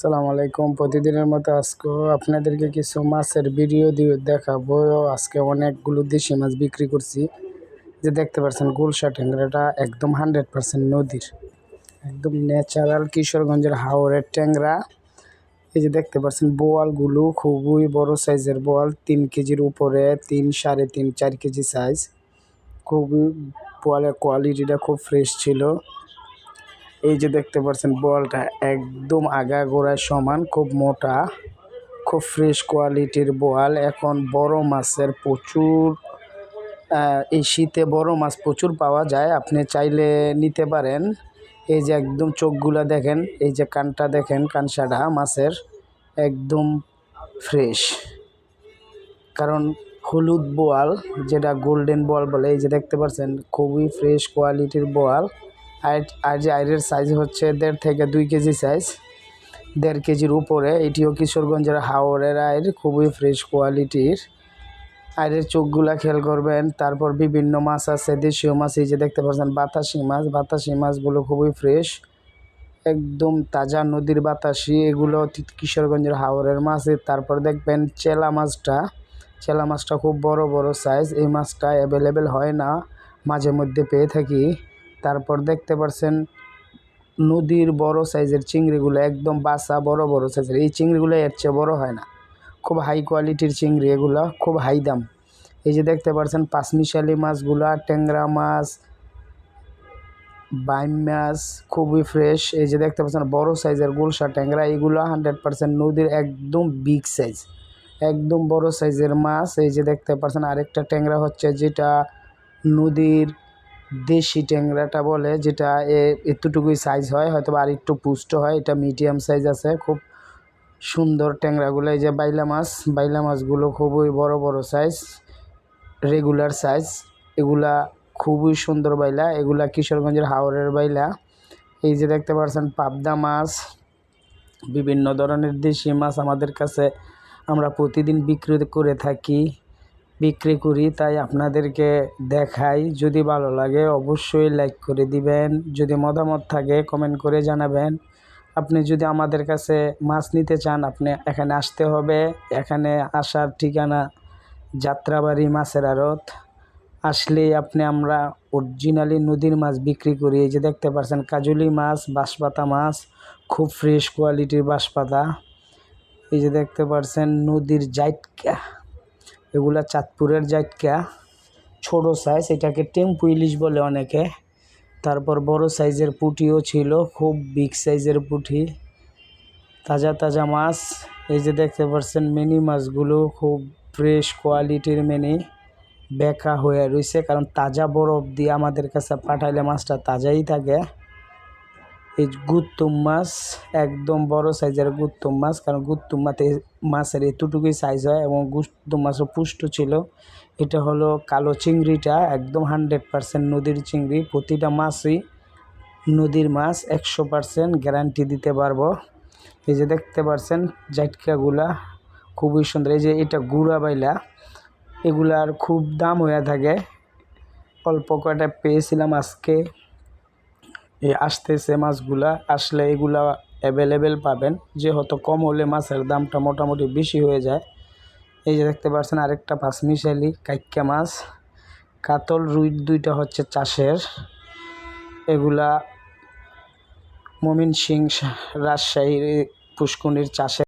আসসালামু আলাইকুম। প্রতিদিনের মতো আজকেও আপনাদেরকে কিছু মাছের ভিডিও দিয়ে দেখাবো। আজকে অনেকগুলো দেশি মাছ বিক্রি করছি। যে দেখতে পাচ্ছেন গুলশা ট্যাংরাটা একদম হান্ড্রেড পার্সেন্ট নদীর। একদম ন্যাচারাল কিশোরগঞ্জের হাওড়ের ট্যাংরা। এই যে দেখতে পাচ্ছেন বোয়ালগুলো খুবই বড় সাইজের বোয়াল, তিন কেজির উপরে তিন, সাড়ে তিন, চার কেজি সাইজ খুবই বোয়ালের কোয়ালিটিটা খুব ফ্রেশ ছিল। এই যে দেখতে পাচ্ছেন বলটা একদম আগা গোড়ায় সমান, খুব মোটা, খুব ফ্রেশ কোয়ালিটির বোয়াল এখন বড় মাছের প্রচুর এই শীতে বড় মাছ প্রচুর পাওয়া যায়। আপনি চাইলে নিতে পারেন। এই যে একদম চোখগুলা দেখেন, এই যে কানটা দেখেন, কানসাটা মাছের একদম ফ্রেশ কারণ হলুদ বোয়াল যেটা গোল্ডেন বোয়াল বলে, এই যে দেখতে পাচ্ছেন খুবই ফ্রেশ কোয়ালিটির বোয়াল আর আর যে আইরের সাইজ হচ্ছে দেড় থেকে দুই কেজি সাইজ দেড় কেজির উপরে। এটিও কিশোরগঞ্জের হাওড়ের আয়ের খুবই ফ্রেশ কোয়ালিটির আইরের চোখগুলা খেয়াল করবেন, তারপর বিভিন্ন মাছ আছে, দেশীয় মাছ, এই যে দেখতে পাচ্ছেন বাতাসি মাছ। বাতাসি মাছগুলো খুবই ফ্রেশ একদম তাজা নদীর বাতাসি। এগুলো কিশোরগঞ্জের হাওড়ের মাছ। তারপর দেখবেন চেলা মাছটা। চেলা মাছটা খুব বড় বড় সাইজ এই মাছটা অ্যাভেলেবেল হয় না, মাঝে মধ্যে পেয়ে থাকি। তারপর দেখতে পারছেন নদীর বড় সাইজের চিংড়িগুলো একদম বাসা বড় বড় সাইজের। এই চিংড়িগুলো এর চেয়ে বড় হয় না। খুব হাই কোয়ালিটির চিংড়ি এগুলো, খুব হাই দাম। এই যে দেখতে পাচ্ছেন পাঁচমিশালি মাছগুলা, ট্যাংরা মাছ, বাইম মাছ, খুবই ফ্রেশ এই যে দেখতে পাচ্ছেন বড় সাইজের গুলশা ট্যাংরা, এগুলো হান্ড্রেড পার্সেন্ট নদীর একদম বিগ সাইজ একদম বড় সাইজের মাছ। এই যে দেখতে পাচ্ছেন আরেকটা ট্যাংরা হচ্ছে যেটা নদীর দেশি ট্যাংরাটা বলে, যেটা এ এতটুকুই সাইজ হয়, হয়তো আর একটু পুষ্ট হয়। এটা মিডিয়াম সাইজ আছে, খুব সুন্দর ট্যাংরাগুলো। এই যে বাইলা মাছ, বাইলা মাছগুলো খুবই বড় বড় সাইজ রেগুলার সাইজ এগুলা খুবই সুন্দর বাইলা। এগুলা কিশোরগঞ্জের হাওড়ের বাইলা। এই যে দেখতে পাচ্ছেন পাবদা মাছ। বিভিন্ন ধরনের দেশি মাছ আমাদের কাছে আমরা প্রতিদিন বিক্রি করে থাকি। বিক্রি করি, তাই আপনাদেরকে দেখাই। যদি ভালো লাগে, অবশ্যই লাইক করে দিবেন। যদি মতামত থাকে কমেন্ট করে জানাবেন। আপনি যদি আমাদের কাছে মাছ নিতে চান, আপনি এখানে আসতে হবে। এখানে আসার ঠিকানা যাত্রাবাড়ি মাছের আড়ত। আসলে আপনি আমরা অরিজিনালি নদীর মাছ বিক্রি করি। এই যে দেখতে পাচ্ছেন কাজুলি মাছ, বাঁশপাতা মাছ, খুব ফ্রেশ কোয়ালিটির বাঁশপাতা। এই যে দেখতে পাচ্ছেন নদীর জাইটকা। এগুলা চাঁদপুরের জাইটকা, ছোট সাইজ এটাকে টেম্পু ইলিশ বলে অনেকে। তারপর বড় সাইজের পুঁটিও ছিল, খুব বিগ সাইজের পুঁটি। তাজা তাজা মাছ, এই যে দেখতে পাচ্ছেন মিনি মাছগুলো, খুব ফ্রেশ কোয়ালিটির মিনি, বেকা হয়ে রয়েছে কারণ তাজা বরফ দিয়ে আমাদের কাছে পাঠাইলে মাছটা তাজাই থাকে। এই গুত্তুম মাছ, একদম বড় সাইজের গুত্তুম মাছ, কারণ গুত্তুম মাছে মাছের এতটুকুই সাইজ হয় এবং গুত্তুম মাছও পুষ্ট ছিল। এটা হলো কালো চিংড়িটা, একদম হান্ড্রেড পারসেন্ট নদীর চিংড়ি। প্রতিটা মাছই নদীর মাছ, একশো পারসেন্ট গ্যারান্টি দিতে পারব। এই যে দেখতে পারছেন জাটকাগুলা খুবই সুন্দর। এই যে এটা গুড়া বাইলা, এগুলার খুব দাম হয়ে থাকে। অল্প কয়টা পেয়েছিলাম আজকে। আসতেছে মাছগুলা আসলে এগুলা অ্যাভেলেবেল পাবেন। যেহেতু কম হলে মাছের দামটা মোটামুটি বেশি হয়ে যায়। এই যে দেখতে পাচ্ছেন আরেকটা পাঁচমিশালি কাইক্কা মাছ। কাতল, রুই দুইটা হচ্ছে চাষের। এগুলা মমিন সিং রাজশাহীর পুষ্কুনির চাষের